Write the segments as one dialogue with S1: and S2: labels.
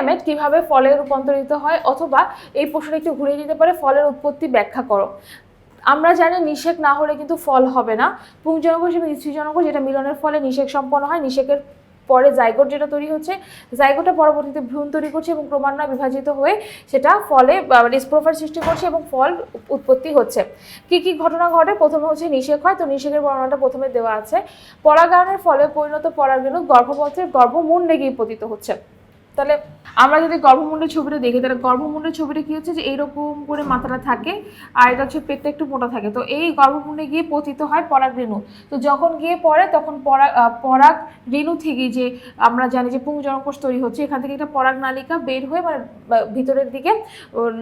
S1: Gamete কীভাবে ফলে রূপান্তরিত হয় অথবা এই প্রশ্নটা একটু ঘুরিয়ে দিতে পারে, ফলের উৎপত্তি ব্যাখ্যা করো। আমরা জানি নিষেক না হলে কিন্তু ফল হবে না। পুংজনকোষ এবং স্ত্রীজনকোষ যেটা মিলনের ফলে নিষেক সম্পন্ন হয়, নিষেকের পরে জাইগোট যেটা তৈরি হচ্ছে জাইগোটা পরবর্তীতে ভ্রূণ তৈরি করছে এবং ক্রমান্বয়ে বিভাজিত হয়ে সেটা ফলে ডিসপ্রোফাইল সৃষ্টি করছে এবং ফল উৎপত্তি হচ্ছে। কি কি ঘটনা ঘটে? প্রথমে হচ্ছে নিষেক হয়, তো নিষেকের বর্ণনাটা প্রথমে দেওয়া আছে। পরাগায়নের ফলে পরিণত পরাগরেণু গর্ভপত্রের গর্ভমুণ্ডে গিয়ে পতিত হচ্ছে। তাহলে আমরা যদি গর্ভমুণ্ডের ছবিটা দেখি, তাহলে গর্ভমুণ্ডের ছবিটা কি হচ্ছে যে এইরকম করে মাথাটা থাকে আর এটা হচ্ছে পেটটা একটু মোটা থাকে। তো এই গর্ভমুণ্ডে গিয়ে পতিত হয় পরাগ রেণু। তো যখন গিয়ে পড়ে, তখন পরাগ পরাগ রেণু থেকে যে আমরা জানি যে পুংজনকোষ তৈরি হচ্ছে, এখান থেকে একটা পরাগ নালিকা বের হয়ে মানে ভিতরের দিকে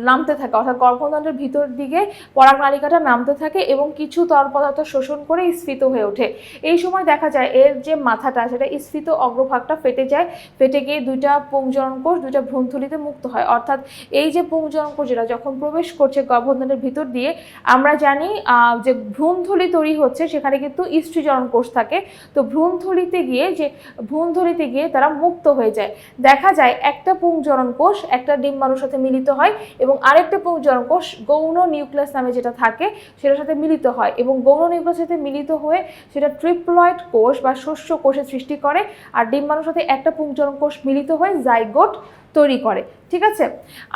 S1: নামতে থাকে। অর্থাৎ গর্ভদণ্ডের ভিতরের দিকে পরাগ নালিকাটা নামতে থাকে এবং কিছু তরল পদার্থ শোষণ করে স্ফীত হয়ে ওঠে। এই সময় দেখা যায় এর যে মাথাটা, সেটা স্ফীত অগ্রভাগটা ফেটে যায়। ফেটে গিয়ে দুইটা পুংজনন কোষ দুইটা ভ্রূণথলিতে মুক্ত হয়। অর্থাৎ এই যে পুংজনন কোষ যেটা যখন প্রবেশ করছে গর্ভধানের ভিতর দিয়ে, আমরা জানি যে ভ্রূণথলি তৈরি হচ্ছে, সেখানে কিন্তু স্ত্রীজনন কোষ থাকে। তো ভ্রূণথলিতে গিয়ে যে, ভ্রূণথলিতে গিয়ে তারা মুক্ত হয়ে যায়। দেখা যায়, একটা পুংজনন কোষ একটা ডিম্বাণুর সাথে মিলিত হয় এবং আরেকটা পুংজনন কোষ গৌণ নিউক্লিয়াস নামে যেটা থাকে, সেটার সাথে মিলিত হয় এবং গৌণ নিউক্লিয়াসের সাথে মিলিত হয়ে সেটা ট্রিপ্লয়েড কোষ বা শস্য কোষের সৃষ্টি করে। আর ডিম্বাণুর সাথে একটা পুংজনন কোষ মিলিত হয়ে জাইগোট তৈরি করে, ঠিক আছে?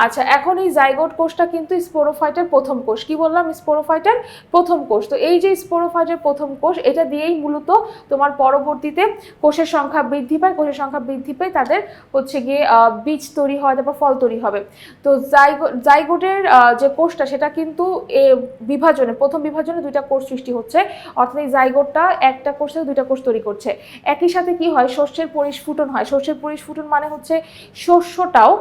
S1: আচ্ছা এখন এই জাইগোট কোষটা কিন্তু স্পোরোফাইটের প্রথম কোষ। কি বললাম? স্পোরোফাইটের প্রথম কোষ। তো এই যে স্পোরোফাইটের প্রথম কোষ, এটা দিয়েই মূলত তোমার পরবর্তীতে কোষের সংখ্যা বৃদ্ধি পায়, কোষের সংখ্যা বৃদ্ধি পায় তাদের হচ্ছে গিয়ে বীজ তৈরি হয়, তারপর ফল তৈরি হবে। তো জাইগো জাইগোটের যে কোষটা, সেটা কিন্তু এ বিভাজনে, প্রথম বিভাজনে দুইটা কোষ সৃষ্টি হচ্ছে। অর্থাৎ এই জাইগোটটা একটা কোষ থেকে দুইটা কোষ তৈরি করছে। একই সাথে কি হয়? শস্যের পরিস্ফুটন হয়। শস্যের পরিস্ফুটন মানে হচ্ছে শস্যটাও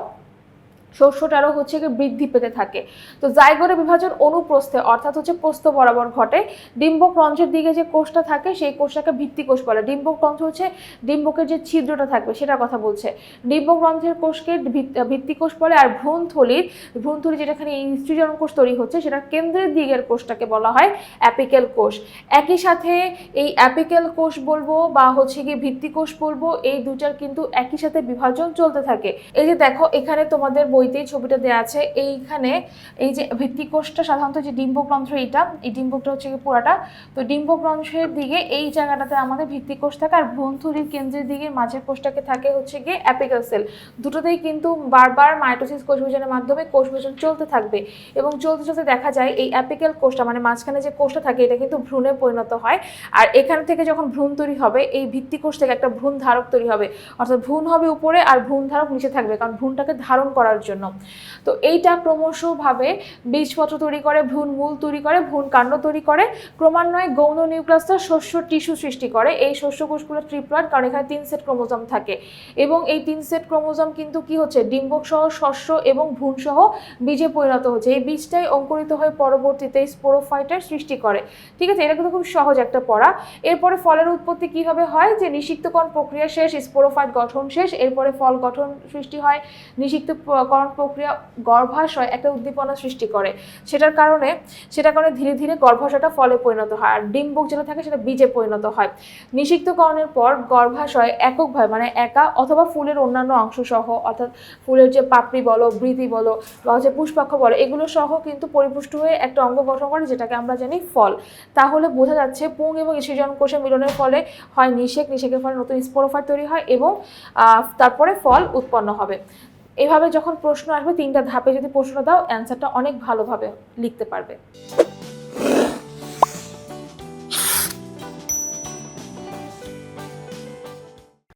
S1: শস্যটারও হচ্ছে গিয়ে বৃদ্ধি পেতে থাকে। তো জাইগোরে বিভাজন অনুপ্রস্থে, অর্থাৎ হচ্ছে প্রস্থ বরাবর ঘটে। ডিম্বক রন্ধ্রের দিকে যে কোষটা থাকে, সেই কোষটাকে ভিত্তি কোষ বলে। ডিম্বক রন্ধ্র হচ্ছে ডিম্বকের যে ছিদ্রটা থাকবে সেটা কথা বলছে। ডিম্বক রন্ধ্রের কোষকে ভিত- ভিত্তি কোষ বলে, আর ভ্রূণথলির, ভ্রূণথলি যেটাখানে স্ত্রীজনন কোষ তৈরি হচ্ছে, সেটা কেন্দ্রের দিকের কোষটাকে বলা হয় অ্যাপিক্যাল কোষ। একই সাথে এই অ্যাপিক্যাল কোষ বলব বা হচ্ছে গিয়ে ভিত্তি কোষ বলব, এই দুটার কিন্তু একই সাথে বিভাজন চলতে থাকে। এই যে দেখো, এখানে তোমাদের বইতেই ছবিটা দেওয়া আছে। এইখানে এই যে ভিত্তি কোষটা সাধারণত যে ডিম্বগ্রন্থ, এইটা, এই ডিম্বকটা হচ্ছে পুরাটা। তো ডিম্বগ্রন্থের দিকে এই জায়গাটাতে আমাদের ভিত্তি কোষ থাকে আর ভ্রূণথলির কেন্দ্রের দিকে মাঝের কোষটাকে থাকে হচ্ছে গিয়ে অ্যাপিক্যাল সেল দুটোতেই কিন্তু বারবার মাইটোসিস কোষ বিভাজনের মাধ্যমে কোষ বিভাজন চলতে থাকবে এবং চলতে চলতে দেখা যায় এই অ্যাপিক্যাল কোষটা মানে মাঝখানে যে কোষটা থাকে, এটা কিন্তু ভ্রূণে পরিণত হয়। আর এখান থেকে যখন ভ্রূণ তৈরি হবে, এই ভিত্তি কোষ থেকে একটা ভ্রূণ ধারক তৈরি হবে। অর্থাৎ ভ্রূণ হবে উপরে আর ভ্রূণ ধারক নিচে থাকবে, কারণ ভ্রূণটাকে ধারণ করার জন্য তো এইটা ক্রমশভাবে বীজপত্র তৈরি করে, ভ্রূণ মূল তৈরি করে, ভ্রূণ কাণ্ড তৈরি করে, ক্রমান্বয়ে গৌণ নিউক্লিয়াসটা শস্য টিস্যু সৃষ্টি করে, এই শস্য কোষগুলো ট্রিপ্লয়েড কারণ এখানে তিন সেট ক্রোমোজোম থাকে। এবং এই তিন সেট ক্রোমোজোম কিন্তু কি হচ্ছে ডিম্বক সহ শস্য এবং ভ্রূণ সহ বীজে পরিণত হচ্ছে। এই বীজটাই অঙ্কুরিত হয়ে পরবর্তীতে স্পোরোফাইটের সৃষ্টি করে। ঠিক আছে, এটা কিন্তু খুব সহজ একটা পড়া। এরপরে ফলের উৎপত্তি কীভাবে হয়, যে নিষিক্তকরণ প্রক্রিয়া শেষ, স্পোরোফাইট গঠন শেষ, এরপরে ফল গঠন সৃষ্টি হয় নিষিক্তকরণ প্রক্রিয়া, গর্ভাশয় একটা উদ্দীপনা সৃষ্টি করে। সেটার কারণে সেটার কারণে ধীরে ধীরে গর্ভাশয়টা ফলে পরিণত হয়। আর ডিম্বক যেটা থাকে, সেটা বীজে পরিণত হয়। নিষিক্তকরণের পর গর্ভাশয় এককভাবে মানে একা অথবা ফুলের অন্যান্য অংশ সহ অর্থাৎ ফুলের যে পাপড়ি বলো, বৃতি বলো, বা হচ্ছে পুষ্পাক্ষ বলো, এগুলো সহ কিন্তু পরিপুষ্ট হয়ে একটা অঙ্গ গঠন করে, যেটাকে আমরা জানি ফল। তাহলে বোঝা যাচ্ছে পুং এবং সৃজন কোষে মিলনের ফলে হয় নিষেক। নিষেকের ফলে নতুন স্পোরোফাইট তৈরি হয় এবং তারপরে ফল উৎপন্ন হবে। এভাবে যখন প্রশ্ন আসবে তিনটা ধাপে যদি প্রশ্ন দাও অ্যান্সারটা অনেক ভালোভাবে লিখতে পারবে।